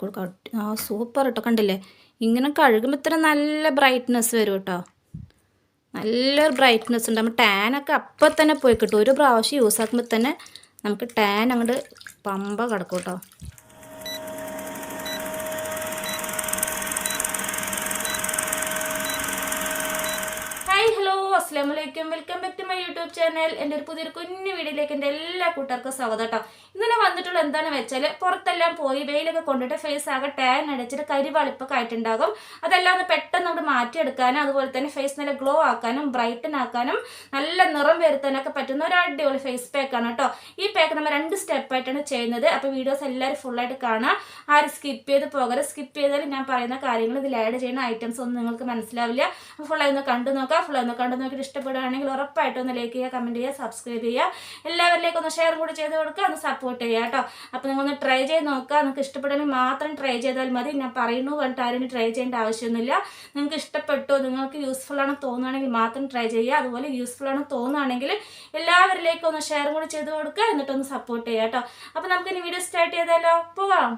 കൊടുക്കാം ആ സൂപ്പർ കേട്ടോ കണ്ടില്ലേ? ഇങ്ങനെ കഴുകുമ്പോൾ ഇത്ര നല്ല ബ്രൈറ്റ്നെസ് വരും കേട്ടോ നല്ലൊരു ബ്രൈറ്റ്നെസ് ഉണ്ട്. നമ്മൾ ടാനൊക്കെ അപ്പം തന്നെ പോയി കിട്ടും. ഒരു പ്രാവശ്യം യൂസ് ആക്കുമ്പോൾ തന്നെ നമുക്ക് ടാൻ അങ്ങോട്ട് പമ്പ കിടക്കും കേട്ടോ ഹായ് ഹലോ അസ്സാം വലൈക്കും welcome back to my YouTube channel എന്റെ ഒരു പുതിയൊരു കുഞ്ഞു വീഡിയോയിലേക്ക് എന്റെ എല്ലാ കൂട്ടർക്കും സ്വാഗതം കേട്ടോ ഇന്നലെ വന്നിട്ടുള്ള എന്താണെന്ന് വെച്ചാൽ പുറത്തെല്ലാം പോയി വെയിലൊക്കെ കൊണ്ടിട്ട് ഫേസ് ആകെ ടാൻ അടിച്ചിട്ട് കരിവളിപ്പൊക്കെ ആയിട്ടുണ്ടാകും. അതെല്ലാം ഒന്ന് പെട്ടെന്ന് അവിടെ മാറ്റിയെടുക്കാനും അതുപോലെ തന്നെ ഫേസ് നല്ല ഗ്ലോ ആക്കാനും ബ്രൈറ്റൻ ആക്കാനും നല്ല നിറം വരുത്താനൊക്കെ പറ്റുന്ന ഒരു അടിപൊളി ഫേസ് പാക്കാണ് കേട്ടോ ഈ പാക്ക് നമ്മൾ രണ്ട് സ്റ്റെപ്പായിട്ടാണ് ചെയ്യുന്നത്. അപ്പോൾ വീഡിയോസ് എല്ലാവരും ഫുള്ളായിട്ട് കാണാം. ആരും സ്കിപ്പ് ചെയ്ത് പോകരുത്. സ്കിപ്പ് ചെയ്താൽ ഞാൻ പറയുന്ന കാര്യങ്ങൾ ഇതിൽ ആഡ് ചെയ്യുന്ന ഐറ്റംസ് ഒന്നും നിങ്ങൾക്ക് മനസ്സിലാവില്ല. ഫുള്ളായി ഒന്ന് കണ്ടു നോക്കാം. ഫുള്ളായി ഒന്ന് കണ്ടു നോക്കിയിട്ട് ഇഷ്ടപ്പെടുകയാണെങ്കിൽ ഉറപ്പായിട്ടും ഒന്ന് ലൈക്ക് ചെയ്യുക കമന്റ് ചെയ്യുക സബ്സ്ക്രൈബ് ചെയ്യുക. എല്ലാവരിലേക്കും ഒന്ന് ഷെയർ കൂടി ചെയ്ത് കൊടുക്കുക ഒന്ന് സപ്പോർട്ട് ചെയ്യുക കേട്ടോ. അപ്പോൾ നിങ്ങളൊന്ന് ട്രൈ ചെയ്ത് നോക്കുക. നിങ്ങൾക്ക് ഇഷ്ടപ്പെടുകയാണെങ്കിൽ മാത്രം ട്രൈ ചെയ്താൽ മതി. ഞാൻ പറയുന്നു പറഞ്ഞിട്ട് ആരും ട്രൈ ചെയ്യേണ്ട ആവശ്യമൊന്നുമില്ല. നിങ്ങൾക്ക് ഇഷ്ടപ്പെട്ടു നിങ്ങൾക്ക് യൂസ്ഫുൾ ആണെന്ന് തോന്നുകയാണെങ്കിൽ മാത്രം ട്രൈ ചെയ്യുക. അതുപോലെ യൂസ്ഫുൾ ആണെന്ന് തോന്നുകയാണെങ്കിൽ എല്ലാവരിലേക്കും ഒന്ന് ഷെയർ കൂടി ചെയ്ത് കൊടുക്കുക. എന്നിട്ടൊന്ന് സപ്പോർട്ട് ചെയ്യുക കേട്ടോ. അപ്പോൾ നമുക്കിനി വീഡിയോ സ്റ്റാർട്ട് ചെയ്താലോ? പോകാം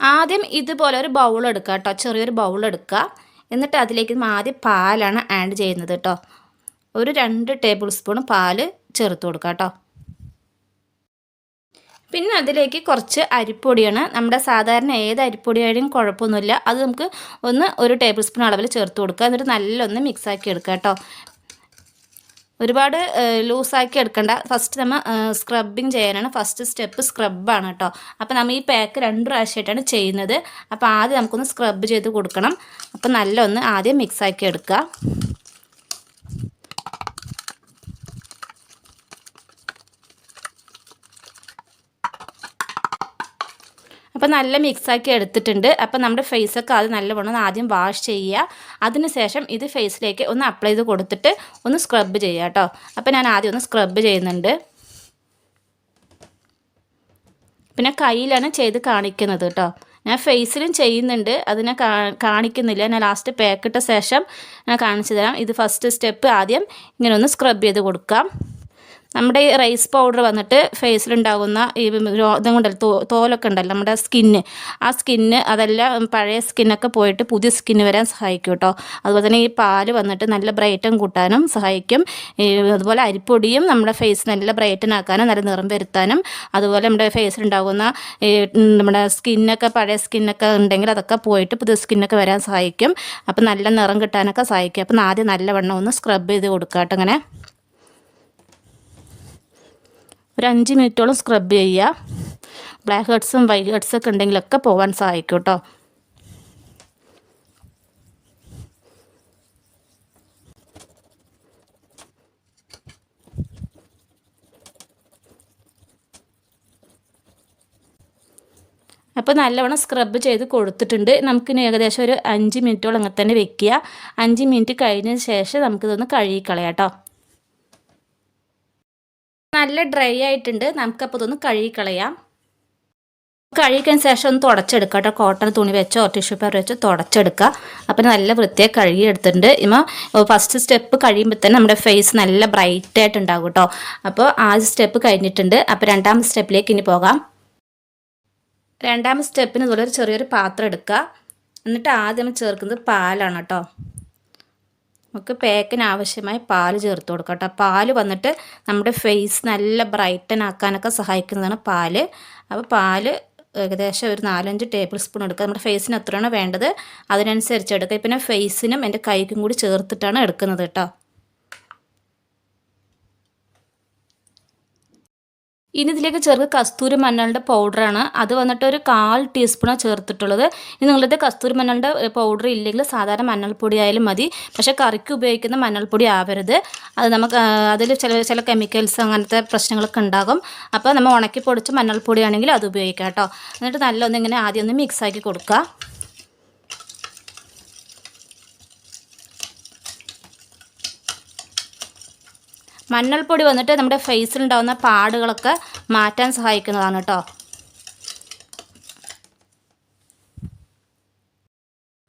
ആദ്യം ഇതുപോലെ ഒരു ബൗൾ എടുക്കുക കേട്ടോ. ചെറിയൊരു ബൗൾ എടുക്കുക. എന്നിട്ട് അതിലേക്ക് ആദ്യം പാലാണ് ആഡ് ചെയ്യുന്നത് കേട്ടോ. ഒരു രണ്ട് ടേബിൾ സ്പൂൺ പാൽ ചേർത്ത് കൊടുക്കുക കേട്ടോ. പിന്നെ അതിലേക്ക് കുറച്ച് അരിപ്പൊടിയാണ്. നമ്മുടെ സാധാരണ ഏത് അരിപ്പൊടിയായാലും കുഴപ്പമൊന്നുമില്ല. അത് നമുക്ക് ഒന്ന് ഒരു ടേബിൾ സ്പൂൺ അളവിൽ ചേർത്ത് കൊടുക്കുക. എന്നിട്ട് നല്ലൊന്ന് മിക്സാക്കി എടുക്കുക കേട്ടോ. ഒരുപാട് ലൂസാക്കി എടുക്കണ്ട. ഫസ്റ്റ് നമ്മൾ സ്ക്രബിങ് ചെയ്യാനാണ്. ഫസ്റ്റ് സ്റ്റെപ്പ് സ്ക്രബാണ് കേട്ടോ. അപ്പോൾ നമ്മൾ ഈ പാക്ക് രണ്ട് പ്രാവശ്യമായിട്ടാണ് ചെയ്യുന്നത്. അപ്പോൾ ആദ്യം നമുക്കൊന്ന് സ്ക്രബ് ചെയ്ത് കൊടുക്കണം. അപ്പോൾ നല്ലൊന്ന് ആദ്യം മിക്സാക്കി എടുക്കുക. അപ്പോൾ നല്ല മിക്സാക്കി എടുത്തിട്ടുണ്ട്. അപ്പോൾ നമ്മുടെ ഫേസൊക്കെ അത് നല്ലവണ്ണം ആദ്യം വാഷ് ചെയ്യുക. അതിനുശേഷം ഇത് ഫേസിലേക്ക് ഒന്ന് അപ്ലൈ ചെയ്ത് കൊടുത്തിട്ട് ഒന്ന് സ്ക്രബ് ചെയ്യുക കേട്ടോ അപ്പോൾ ഞാൻ ആദ്യം ഒന്ന് സ്ക്രബ് ചെയ്യുന്നുണ്ട്. പിന്നെ കയ്യിലാണ് ചെയ്ത് കാണിക്കുന്നത് കേട്ടോ ഞാൻ ഫേസിലും ചെയ്യുന്നുണ്ട്. അതിനെ കാണിക്കുന്നില്ല. ഞാൻ ലാസ്റ്റ് പാക്കിട്ട ശേഷം ഞാൻ കാണിച്ചു തരാം. ഇത് ഫസ്റ്റ് സ്റ്റെപ്പ് ആദ്യം ഇങ്ങനെ ഒന്ന് സ്ക്രബ് ചെയ്ത് കൊടുക്കാം. നമ്മുടെ ഈ റൈസ് പൗഡർ വന്നിട്ട് ഫേസിലുണ്ടാകുന്ന ഈ രോഗം കൊണ്ടല്ലോ തോലൊക്കെ ഉണ്ടല്ലോ നമ്മുടെ സ്കിന്ന് ആ സ്കിന്ന് അതെല്ലാം പഴയ സ്കിന്നൊക്കെ പോയിട്ട് പുതിയ സ്കിന്ന് വരാൻ സഹായിക്കും കേട്ടോ അതുപോലെ തന്നെ ഈ പാൽ വന്നിട്ട് നല്ല ബ്രൈറ്റൻ കൂട്ടാനും സഹായിക്കും. അതുപോലെ അരിപ്പൊടിയും നമ്മുടെ ഫേസ് നല്ല ബ്രൈറ്റൻ ആക്കാനും നല്ല നിറം വരുത്താനും. അതുപോലെ നമ്മുടെ ഫേസിലുണ്ടാകുന്ന നമ്മുടെ സ്കിന്നൊക്കെ പഴയ സ്കിന്നൊക്കെ ഉണ്ടെങ്കിൽ അതൊക്കെ പോയിട്ട് പുതിയ സ്കിന്നൊക്കെ വരാൻ സഹായിക്കും. അപ്പം നല്ല നിറം കിട്ടാനൊക്കെ സഹായിക്കും. അപ്പം ആദ്യം നല്ലവണ്ണം ഒന്ന് സ്ക്രബ് ചെയ്ത് കൊടുക്കാം കേട്ടോ അങ്ങനെ ഒരു അഞ്ച് മിനിറ്റോളം സ്ക്രബ് ചെയ്യുക. ബ്ലാക്ക് ഹെഡ്സും വൈറ്റ് ഹെഡ്സൊക്കെ ഉണ്ടെങ്കിലൊക്കെ പോകാൻ സഹായിക്കും കേട്ടോ അപ്പോൾ നല്ലവണ്ണം സ്ക്രബ് ചെയ്ത് കൊടുത്തിട്ടുണ്ട്. നമുക്കിനി ഏകദേശം ഒരു അഞ്ച് മിനിറ്റോളം അങ്ങനെ തന്നെ വെക്കുക. അഞ്ച് മിനിറ്റ് കഴിഞ്ഞതിന് ശേഷം നമുക്കിതൊന്ന് കഴുകിക്കളയാം കേട്ടോ നല്ല ഡ്രൈ ആയിട്ടുണ്ട്. നമുക്കപ്പോൾ ഇതൊന്ന് കഴുകിക്കളയാം. കഴുകിയതിന് ശേഷം ഒന്ന് തുടച്ചെടുക്കുക കേട്ടോ. കോട്ടൺ തുണി വെച്ചോ ടിഷ്യൂ പേപ്പർ വെച്ചോ തുടച്ചെടുക്കുക. അപ്പം നല്ല വൃത്തിയായി കഴുകി എടുത്തിട്ടുണ്ട് ഇമ ഫസ്റ്റ് സ്റ്റെപ്പ് കഴിയുമ്പോൾ തന്നെ നമ്മുടെ ഫേസ് നല്ല ബ്രൈറ്റ് ആയിട്ടുണ്ടാകും കേട്ടോ. അപ്പോൾ ആദ്യ സ്റ്റെപ്പ് കഴിഞ്ഞിട്ടുണ്ട്. അപ്പോൾ രണ്ടാമത്തെ സ്റ്റെപ്പിലേക്ക് ഇനി പോകാം. രണ്ടാമത്തെ സ്റ്റെപ്പിന് ഇതുപോലെ ഒരു ചെറിയൊരു പാത്രം എടുക്കുക. എന്നിട്ട് ആദ്യം ചേർക്കുന്നത് പാലാണ് കേട്ടോ. നമുക്ക് പാക്കിന് ആവശ്യമായ പാൽ ചേർത്ത് കൊടുക്കാം കേട്ടോ. പാൽ വന്നിട്ട് നമ്മുടെ ഫേസ് നല്ല ബ്രൈറ്റൻ ആക്കാനൊക്കെ സഹായിക്കുന്നതാണ് പാൽ. അപ്പോൾ പാൽ ഏകദേശം ഒരു നാലഞ്ച് ടേബിൾ സ്പൂൺ എടുക്കുക. നമ്മുടെ ഫേസിന് എത്രയാണോ വേണ്ടത് അതിനനുസരിച്ച് എടുക്കുക. പിന്നെ ഫേസിനും എന്റെ കൈക്കും കൂടി ചേർത്തിട്ടാണ് എടുക്കുന്നത് കേട്ടോ. ഇനി ഇതിലേക്ക് ചേർക്കുക കസ്തൂരി മഞ്ഞളുടെ പൗഡറാണ്. അത് വന്നിട്ട് ഒരു കാൽ ടീസ്പൂണാണ് ചേർത്തിട്ടുള്ളത്. ഇനി നിങ്ങളുടെ കസ്തൂരി മഞ്ഞളുടെ പൗഡർ ഇല്ലെങ്കിൽ സാധാരണ മഞ്ഞൾപ്പൊടി ആയാലും മതി. പക്ഷേ കറിക്ക് ഉപയോഗിക്കുന്ന മഞ്ഞൾപ്പൊടി ആവരുത്. അത് നമുക്ക് അതിൽ ചില ചില കെമിക്കൽസ് അങ്ങനത്തെ പ്രശ്നങ്ങളൊക്കെ ഉണ്ടാകും. അപ്പോൾ നമ്മൾ ഉണക്കി പൊടിച്ച മഞ്ഞൾപ്പൊടി ആണെങ്കിൽ അത് ഉപയോഗിക്കാം കേട്ടോ. എന്നിട്ട് നല്ലൊന്നിങ്ങനെ ആദ്യം ഒന്ന് മിക്സാക്കി കൊടുക്കുക. മഞ്ഞൾപ്പൊടി വന്നിട്ട് നമ്മുടെ ഫേസിലുണ്ടാകുന്ന പാടുകളൊക്കെ മാറ്റാൻ സഹായിക്കുന്നതാണ് കേട്ടോ.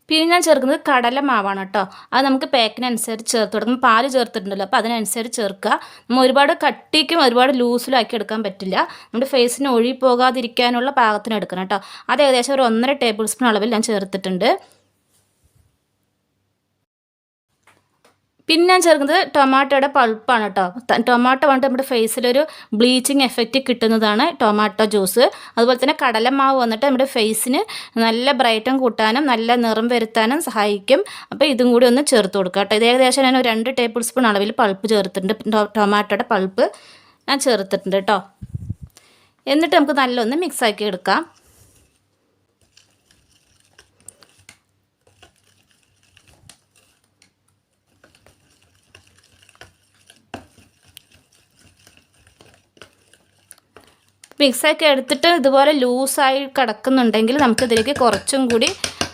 പിന്നെ ഞാൻ ചേർക്കുന്നത് കടല മാവാണ് കേട്ടോ. അത് നമുക്ക് പാക്കിനനുസരിച്ച് ചേർത്ത് കൊടുക്കും. പാൽ ചേർത്തിട്ടുണ്ടല്ലോ അപ്പോൾ അതിനനുസരിച്ച് ചേർക്കുക. നമ്മൾ ഒരുപാട് കട്ടിക്കും ഒരുപാട് ലൂസിലും ആക്കി എടുക്കാൻ പറ്റില്ല. നമ്മുടെ ഫേസിന് ഒഴിപ്പോകാതിരിക്കാനുള്ള പാകത്തിന് എടുക്കണം കേട്ടോ. അത് ഏകദേശം ഒരു ഒന്നര ടേബിൾ സ്പൂൺ അളവിൽ ഞാൻ ചേർത്തിട്ടുണ്ട്. പിന്നെ ഞാൻ ചേർക്കുന്നത് ടൊമാറ്റോയുടെ പൾപ്പാണ് കേട്ടോ. ടൊമാറ്റോ വന്നിട്ട് നമ്മുടെ ഫേസിലൊരു ബ്ലീച്ചിങ് എഫക്റ്റ് കിട്ടുന്നതാണ് ടൊമാറ്റോ ജ്യൂസ്. അതുപോലെ തന്നെ കടലമാവ് വന്നിട്ട് നമ്മുടെ ഫേസിന് നല്ല ബ്രൈറ്റൻ കൂട്ടാനും നല്ല നിറം വരുത്താനും സഹായിക്കും. അപ്പോൾ ഇതും കൂടി ഒന്ന് ചേർത്ത് കൊടുക്കുക കേട്ടോ. ഇത് ഏകദേശം ഞാൻ ഒരു രണ്ട് ടേബിൾ സ്പൂൺ അളവിൽ പൾപ്പ് ചേർത്തിട്ടുണ്ട്. ടൊമാറ്റോയുടെ പൾപ്പ് ഞാൻ ചേർത്തിട്ടുണ്ട് കേട്ടോ. എന്നിട്ട് നമുക്ക് നല്ലൊന്ന് മിക്സാക്കി എടുക്കാം. മിക്സാക്കി എടുത്തിട്ട് ഇതുപോലെ ലൂസായി കിടക്കുന്നുണ്ടെങ്കിൽ നമുക്കിതിലേക്ക് കുറച്ചും കൂടി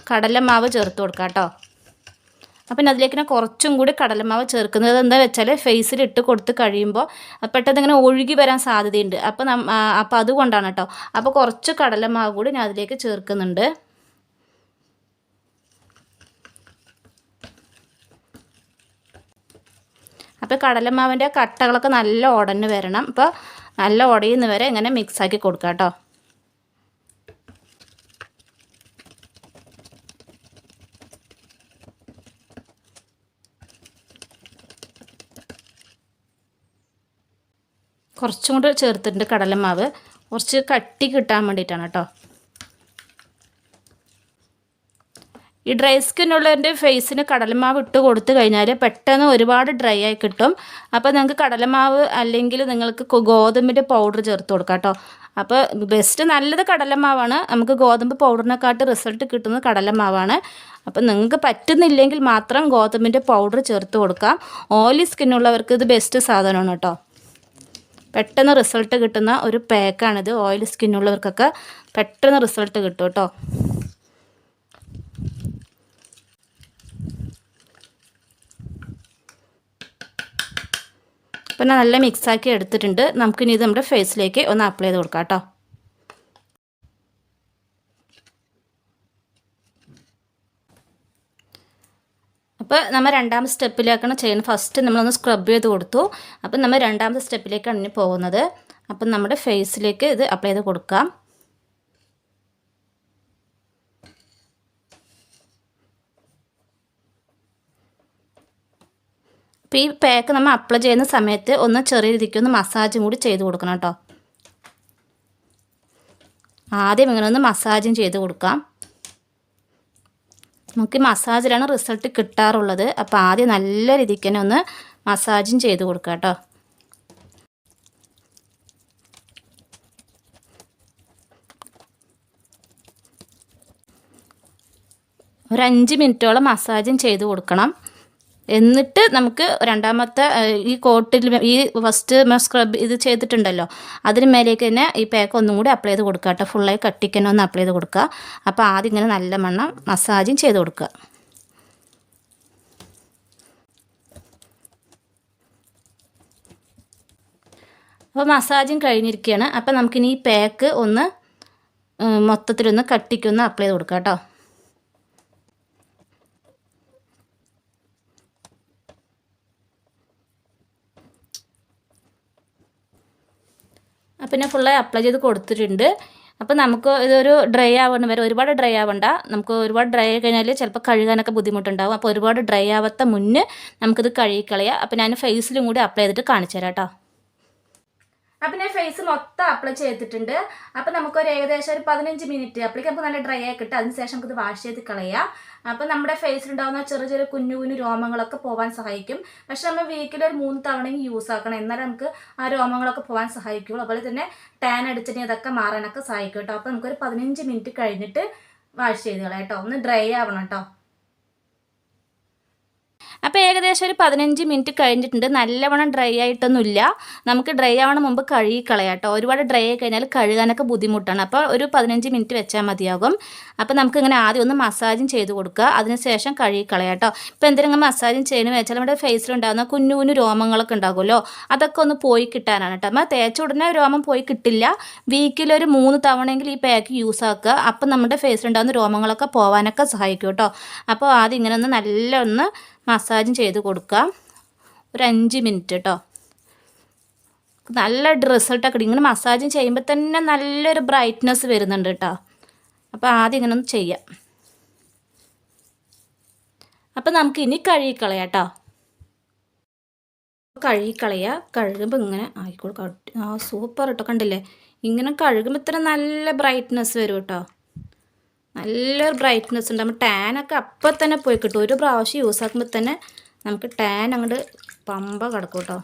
കടലമാവ് ചേർത്ത് കൊടുക്കാം കേട്ടോ. അപ്പം അതിലേക്ക് ഞാൻ കുറച്ചും കൂടി കടലമാവ് ചേർക്കുന്നത് എന്താ വെച്ചാൽ ഫേസിൽ ഇട്ട് കൊടുത്ത് കഴിയുമ്പോൾ പെട്ടെന്ന് ഇങ്ങനെ ഒഴുകി വരാൻ സാധ്യതയുണ്ട്. അപ്പം അപ്പോൾ അതുകൊണ്ടാണ് കേട്ടോ. അപ്പോൾ കുറച്ച് കടലമാവ് കൂടി ഞാൻ അതിലേക്ക് ചേർക്കുന്നുണ്ട്. അപ്പോൾ കടലമാവിന്റെ കട്ടകളൊക്കെ നല്ല ഉടഞ്ഞ് വരണം. അപ്പോൾ നല്ല ഉടയുന്ന വരെ ഇങ്ങനെ മിക്സാക്കി കൊടുക്കുക കേട്ടോ കുറച്ചും കൂടെ ചേർത്തിട്ടുണ്ട് കടലമാവ്. കുറച്ച് കട്ടി കിട്ടാൻ വേണ്ടിയിട്ടാണ് കേട്ടോ ഈ ഡ്രൈ സ്കിന്നുള്ളവരുടെ ഫേസിന് കടലമാവ് ഇട്ട് കൊടുത്തു കഴിഞ്ഞാൽ പെട്ടെന്ന് ഒരുപാട് ഡ്രൈ ആയി കിട്ടും. അപ്പോൾ നിങ്ങൾക്ക് കടലമാവ് അല്ലെങ്കിൽ നിങ്ങൾക്ക് ഗോതമ്പിന്റെ പൗഡർ ചേർത്ത് കൊടുക്കാം കേട്ടോ. അപ്പോൾ ബെസ്റ്റ് നല്ലത് കടലമാവാണ്. നമുക്ക് ഗോതമ്പ് പൗഡറിനെക്കാട്ട് റിസൾട്ട് കിട്ടുന്നത് കടലമാവാണ്. അപ്പോൾ നിങ്ങൾക്ക് പറ്റുന്നില്ലെങ്കിൽ മാത്രം ഗോതമ്പിന്റെ പൗഡർ ചേർത്ത് കൊടുക്കാം. ഓയിലി സ്കിന്നുള്ളവർക്ക് ഇത് ബെസ്റ്റ് സാധനമാണ് കേട്ടോ. പെട്ടെന്ന് റിസൾട്ട് കിട്ടുന്ന ഒരു പാക്കാണിത് ഓയിൽ സ്കിന്നുള്ളവർക്കൊക്കെ പെട്ടെന്ന് റിസൾട്ട് കിട്ടും കേട്ടോ. അപ്പം ഞാൻ നല്ല മിക്സാക്കി എടുത്തിട്ടുണ്ട്. നമുക്കിനി ഇത് നമ്മുടെ ഫേസിലേക്ക് ഒന്ന് അപ്ലൈ ചെയ്ത് കൊടുക്കാം കേട്ടോ. അപ്പോൾ നമ്മൾ രണ്ടാമത്തെ സ്റ്റെപ്പിലേക്കാണ് ചെയ്യുന്നത്. ഫസ്റ്റ് നമ്മളൊന്ന് സ്ക്രബ് ചെയ്ത് കൊടുത്തു. അപ്പം നമ്മൾ രണ്ടാമത്തെ സ്റ്റെപ്പിലേക്കാണ് ഇനി പോകുന്നത്. അപ്പം നമ്മുടെ ഫേസിലേക്ക് ഇത് അപ്ലൈ ചെയ്ത് കൊടുക്കാം. അപ്പോൾ ഈ പാക്ക് നമ്മൾ അപ്ലൈ ചെയ്യുന്ന സമയത്ത് ഒന്ന് ചെറിയ രീതിക്ക് ഒന്ന് മസാജും കൂടി ചെയ്ത് കൊടുക്കണം കേട്ടോ. ആദ്യം ഇങ്ങനെ ഒന്ന് മസാജും ചെയ്ത് കൊടുക്കാം. നമുക്ക് മസാജിലാണ് റിസൾട്ട് കിട്ടാറുള്ളത്. അപ്പോൾ ആദ്യം നല്ല രീതിക്ക് തന്നെ ഒന്ന് മസാജും ചെയ്ത് കൊടുക്കാം കേട്ടോ. ഒരു അഞ്ച് മിനിറ്റോളം മസാജും ചെയ്ത് കൊടുക്കണം. എന്നിട്ട് നമുക്ക് രണ്ടാമത്തെ ഈ കോട്ടിൽ ഈ ഫസ്റ്റ് സ്ക്രബ് ഇത് ചെയ്തിട്ടുണ്ടല്ലോ. അതിന് മേലേക്ക് തന്നെ ഈ പാക്ക് ഒന്നും കൂടി അപ്ലൈ ചെയ്ത് കൊടുക്കുക കേട്ടോ. ഫുള്ളായി കട്ടിക്കനെ ഒന്ന് അപ്ലൈ ചെയ്ത് കൊടുക്കുക. അപ്പോൾ ആദ്യം ഇങ്ങനെ നല്ല മണ്ണം മസാജും ചെയ്ത് കൊടുക്കുക. അപ്പോൾ മസാജും കഴിഞ്ഞിരിക്കുകയാണ്. അപ്പോൾ നമുക്കിനി ഈ പാക്ക് ഒന്ന് മൊത്തത്തിലൊന്ന് കട്ടിക്കൊന്ന് അപ്ലൈ ചെയ്ത് കൊടുക്കാം കേട്ടോ. അപ്പം ഞാൻ ഫുള്ളായി അപ്ലൈ ചെയ്ത് കൊടുത്തിട്ടുണ്ട്. അപ്പോൾ നമുക്ക് ഇതൊരു ഡ്രൈ ആവുന്ന വരെ ഒരുപാട് ഡ്രൈ ആവണ്ട. നമുക്ക് ഒരുപാട് ഡ്രൈ ആയി കഴിഞ്ഞാൽ ചിലപ്പോൾ കഴുകാനൊക്കെ ബുദ്ധിമുട്ടുണ്ടാവും. അപ്പോൾ ഒരുപാട് ഡ്രൈ ആവാത്ത മുന്നേ നമുക്കിത് കഴുകിക്കളയാം. അപ്പോൾ ഞാൻ ഫേസിലും കൂടി അപ്ലൈ ചെയ്തിട്ട് കാണിച്ചു തരാം കേട്ടോ അപ്പം ഞാൻ ഫേസ് മൊത്തം അപ്ലൈ ചെയ്തിട്ടുണ്ട്. അപ്പം നമുക്കൊരു ഏകദേശം ഒരു പതിനഞ്ച് മിനിറ്റ് അപ്പോഴേക്കും നമുക്ക് നല്ല ഡ്രൈ ആയി കിട്ടും. അതിനുശേഷം ഇത് വാഷ് ചെയ്ത് കളയാം. അപ്പം നമ്മുടെ ഫേസിലുണ്ടാകുന്ന ചെറിയ ചെറിയ കുഞ്ഞു കുഞ്ഞു രോമങ്ങളൊക്കെ പോകാൻ സഹായിക്കും. പക്ഷെ നമ്മൾ വീക്കിൽ ഒരു മൂന്ന് തവണ യൂസ് ആക്കണം. എന്നാലും നമുക്ക് ആ രോമങ്ങളൊക്കെ പോകാൻ സഹായിക്കുള്ളൂ. അതുപോലെ തന്നെ ടാൻ അടിച്ചിട്ട് അതൊക്കെ മാറാനൊക്കെ സഹായിക്കും കേട്ടോ. അപ്പം നമുക്കൊരു പതിനഞ്ച് മിനിറ്റ് കഴിഞ്ഞിട്ട് വാഷ് ചെയ്ത് കളയാം കേട്ടോ. ഒന്ന് ഡ്രൈ ആവണം കേട്ടോ. അപ്പോൾ ഏകദേശം ഒരു പതിനഞ്ച് മിനിറ്റ് കഴിഞ്ഞിട്ടുണ്ട്. നല്ലവണ്ണം ഡ്രൈ ആയിട്ടൊന്നുമില്ല. നമുക്ക് ഡ്രൈ ആവണ മുമ്പ് കഴുകി കളയാട്ടോ ഒരുപാട് ഡ്രൈ ആയി കഴിഞ്ഞാൽ കഴുകാനൊക്കെ ബുദ്ധിമുട്ടാണ്. അപ്പോൾ ഒരു പതിനഞ്ച് മിനിറ്റ് വെച്ചാൽ മതിയാകും. അപ്പോൾ നമുക്കിങ്ങനെ ആദ്യം ഒന്ന് മസാജും ചെയ്ത് കൊടുക്കുക. അതിനുശേഷം കഴുകി കളയാട്ടോ ഇപ്പോൾ എന്തെങ്കിലും മസാജും ചെയ്യുന്നത് വെച്ചാൽ നമ്മുടെ ഫേസിലുണ്ടാകുന്ന കുഞ്ഞു കുഞ്ഞു രോമങ്ങളൊക്കെ ഉണ്ടാകുമല്ലോ. അതൊക്കെ ഒന്ന് പോയി കിട്ടാനാണ് കേട്ടോ. നമ്മൾ തേച്ച ഉടനെ രോമം പോയി കിട്ടില്ല. വീക്കിലൊരു മൂന്ന് തവണയെങ്കിലും ഈ പാക്ക് യൂസ് ആക്കുക. അപ്പം നമ്മുടെ ഫേസിലുണ്ടാകുന്ന രോമങ്ങളൊക്കെ പോകാനൊക്കെ സഹായിക്കും കേട്ടോ. അപ്പോൾ ആദ്യം ഇങ്ങനെ ഒന്ന് നല്ല ഒന്ന് മസാജും ചെയ്ത് കൊടുക്കുക ഒരു അഞ്ച് മിനിറ്റ് കേട്ടോ നല്ല റിസൾട്ടൊക്കെ ഇങ്ങനെ മസാജും ചെയ്യുമ്പോൾ തന്നെ നല്ലൊരു ബ്രൈറ്റ്നെസ് വരുന്നുണ്ട് കേട്ടോ അപ്പോൾ ആദ്യം ഇങ്ങനെ ഒന്ന് ചെയ്യാം. അപ്പോൾ നമുക്ക് ഇനി കഴുകിക്കളയാം കേട്ടോ കഴുകിക്കളയുക. കഴുകുമ്പോൾ ഇങ്ങനെ ആയിക്കോളൂ ആ സൂപ്പർ കേട്ടോ കണ്ടില്ലേ? ഇങ്ങനെ കഴുകുമ്പോൾ ഇത്ര നല്ല ബ്രൈറ്റ്നെസ് വരും കേട്ടോ നല്ലൊരു ബ്രൈറ്റ്നെസ് ഉണ്ട്. നമ്മൾ ടാനൊക്കെ അപ്പം തന്നെ പോയി കിട്ടും. ഒരു പ്രാവശ്യം യൂസ് ആക്കുമ്പോൾ തന്നെ നമുക്ക് ടാൻ അങ്ങോട്ട് പമ്പ കിടക്കും കേട്ടോ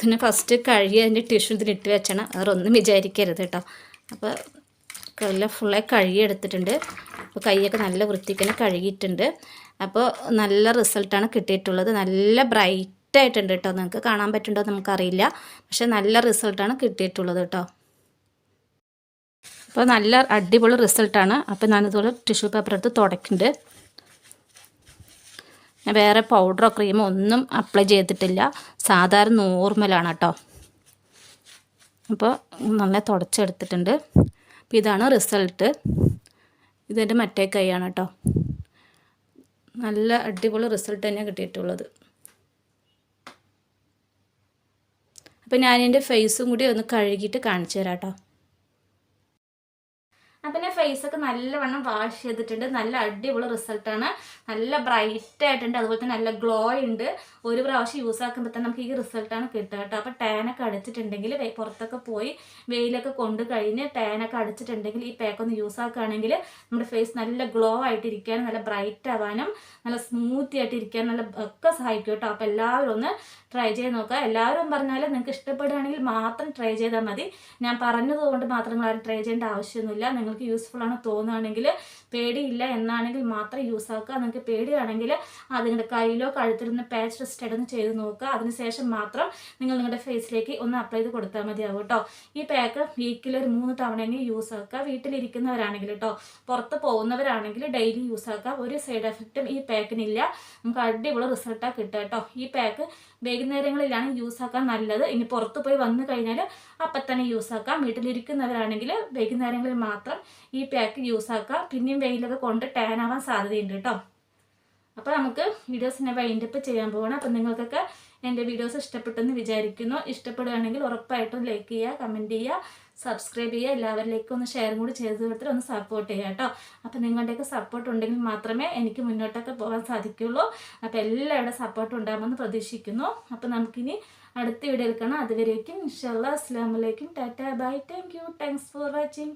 പിന്നെ ഫസ്റ്റ് കഴുകി അതിന്റെ ടിഷ്യൂ ഇതിലിട്ട് വെച്ചണം. വേറെ ഒന്നും വിചാരിക്കരുത് കേട്ടോ അപ്പോൾ എല്ലാം ഫുള്ളായി കഴുകി എടുത്തിട്ടുണ്ട് അപ്പോൾ കൈയൊക്കെ നല്ല വൃത്തിക്ക് തന്നെ കഴുകിയിട്ടുണ്ട്. അപ്പോൾ നല്ല റിസൾട്ടാണ് കിട്ടിയിട്ടുള്ളത്. നല്ല ബ്രൈറ്റ് ആയിട്ടുണ്ട് കേട്ടോ നിങ്ങൾക്ക് കാണാൻ പറ്റുന്നുണ്ടോ എന്ന് നമുക്കറിയില്ല. പക്ഷേ നല്ല റിസൾട്ടാണ് കിട്ടിയിട്ടുള്ളത് കേട്ടോ അപ്പോൾ നല്ല അടിപൊളി റിസൾട്ടാണ് അപ്പോൾ ഞാനിതുപോലെ ടിഷ്യൂ പേപ്പർ എടുത്ത് തുടക്കുന്നുണ്ട് ഞാൻ വേറെ പൗഡറോ ക്രീമോ ഒന്നും അപ്ലൈ ചെയ്തിട്ടില്ല. സാധാരണ നോർമലാണ് കേട്ടോ അപ്പോൾ നന്നായി തുടച്ചെടുത്തിട്ടുണ്ട്. അപ്പോൾ ഇതാണ് റിസൾട്ട് ഇതെന്റെ മറ്റേ കൈയാണ് കേട്ടോ നല്ല അടിപൊളി റിസൾട്ട് തന്നെയാണ് കിട്ടിയിട്ടുള്ളത്. അപ്പോൾ ഞാനെന്റെ ഫേസും കൂടി ഒന്ന് കഴുകിയിട്ട് കാണിച്ചു തരാം കേട്ടോ അപ്പം ഞാൻ ഫേസൊക്കെ നല്ലവണ്ണം വാഷ് ചെയ്തിട്ടുണ്ട്. നല്ല അടിപൊളി റിസൾട്ടാണ് നല്ല ബ്രൈറ്റ് ആയിട്ടുണ്ട്. അതുപോലെ തന്നെ നല്ല ഗ്ലോ ഉണ്ട്. ഒരു പ്രാവശ്യം യൂസ് ആക്കുമ്പോൾ തന്നെ നമുക്ക് ഈ റിസൾട്ടാണ് കിട്ടുക കേട്ടോ. അപ്പോൾ ടാനൊക്കെ അടിച്ചിട്ടുണ്ടെങ്കിൽ പുറത്തൊക്കെ പോയി വെയിലൊക്കെ കൊണ്ട് കഴിഞ്ഞ് ടാനൊക്കെ അടിച്ചിട്ടുണ്ടെങ്കിൽ ഈ പാക്ക് ഒന്ന് യൂസ് ആക്കുകയാണെങ്കിൽ നമ്മുടെ ഫേസ് നല്ല ഗ്ലോ ആയിട്ടിരിക്കാനും നല്ല ബ്രൈറ്റ് ആവാനും നല്ല സ്മൂത്തി ആയിട്ട് ഇരിക്കാനും നല്ല ഒക്കെ സഹായിക്കും കേട്ടോ. അപ്പോൾ എല്ലാവരും ഒന്ന് ട്രൈ ചെയ്ത് നോക്കുക. എല്ലാവരും പറഞ്ഞാൽ നിങ്ങൾക്ക് ഇഷ്ടപ്പെടുകയാണെങ്കിൽ മാത്രം ട്രൈ ചെയ്താൽ മതി. ഞാൻ പറഞ്ഞതുകൊണ്ട് മാത്രം നിങ്ങൾ ആരും ട്രൈ ചെയ്യേണ്ട ആവശ്യമൊന്നുമില്ല. നിങ്ങൾക്ക് യൂസ്ഫുൾ ആണ് തോന്നുകയാണെങ്കിൽ പേടിയില്ല എന്നാണെങ്കിൽ മാത്രം യൂസ് ആക്കുക. നിങ്ങൾക്ക് പേടിയാണെങ്കിൽ അത് നിങ്ങളുടെ കയ്യിലോ കഴുത്തിരുന്ന് പാച്ച് ടെസ്റ്റ് ഒന്ന് ചെയ്ത് നോക്കുക. അതിനുശേഷം മാത്രം നിങ്ങൾ നിങ്ങളുടെ ഫേസിലേക്ക് ഒന്ന് അപ്ലൈ ചെയ്ത് കൊടുത്താൽ മതിയാവും കേട്ടോ. ഈ പാക്ക് വീക്കിൽ ഒരു മൂന്ന് തവണയെങ്കിലും യൂസ് ആക്കുക. വീട്ടിലിരിക്കുന്നവരാണെങ്കിൽ കേട്ടോ. പുറത്ത് പോകുന്നവരാണെങ്കിൽ ഡെയിലി യൂസ് ആക്കുക. ഒരു സൈഡ് എഫക്റ്റും ഈ പാക്കിനില്ല നമുക്ക് അടിപൊളി റിസൾട്ടാണ് കിട്ടുക കേട്ടോ. ഈ പാക്ക് വൈകുന്നേരങ്ങളിലാണ് യൂസ് ആക്കാൻ നല്ലത്. ഇനി പുറത്ത് പോയി വന്നു കഴിഞ്ഞാൽ അപ്പം തന്നെ യൂസ് ആക്കാം. വീട്ടിലിരിക്കുന്നവരാണെങ്കിൽ വൈകുന്നേരങ്ങളിൽ മാത്രം ഈ പാക്ക് യൂസ് ആക്കാം. പിന്നെയും വെയിലൊക്കെ കൊണ്ട് ടാൻ ആവാൻ സാധ്യതയുണ്ട് കേട്ടോ. അപ്പോൾ നമുക്ക് വീഡിയോസിനെ വൈൻഡപ്പ് ചെയ്യാൻ പോകണം അപ്പം നിങ്ങൾക്കൊക്കെ എന്റെ വീഡിയോസ് ഇഷ്ടപ്പെട്ടെന്ന് വിചാരിക്കുന്നു. ഇഷ്ടപ്പെടുകയാണെങ്കിൽ ഉറപ്പായിട്ടും ലൈക്ക് ചെയ്യുക കമന്റ് ചെയ്യുക. സബ്സ്ക്രൈബ് ചെയ്യുക. എല്ലാവരിലേക്കും ഒന്ന് ഷെയർ കൂടി ചെയ്ത് കൊടുത്തിട്ട് ഒന്ന് സപ്പോർട്ട് ചെയ്യുക കേട്ടോ. അപ്പോൾ നിങ്ങളുടെയൊക്കെ സപ്പോർട്ട് ഉണ്ടെങ്കിൽ മാത്രമേ എനിക്ക് മുന്നോട്ടൊക്കെ പോകാൻ സാധിക്കുള്ളൂ അപ്പോൾ എല്ലാവരുടെ സപ്പോർട്ട് ഉണ്ടാകുമെന്ന് പ്രതീക്ഷിക്കുന്നു. അപ്പോൾ നമുക്കിനി അടുത്ത വീഡിയോയിൽ കാണാം. അതുവരേക്കും ഇൻഷാല്ലാ അസ്സാം വലൈക്കും Tata. Bye. Thank you. Thanks for watching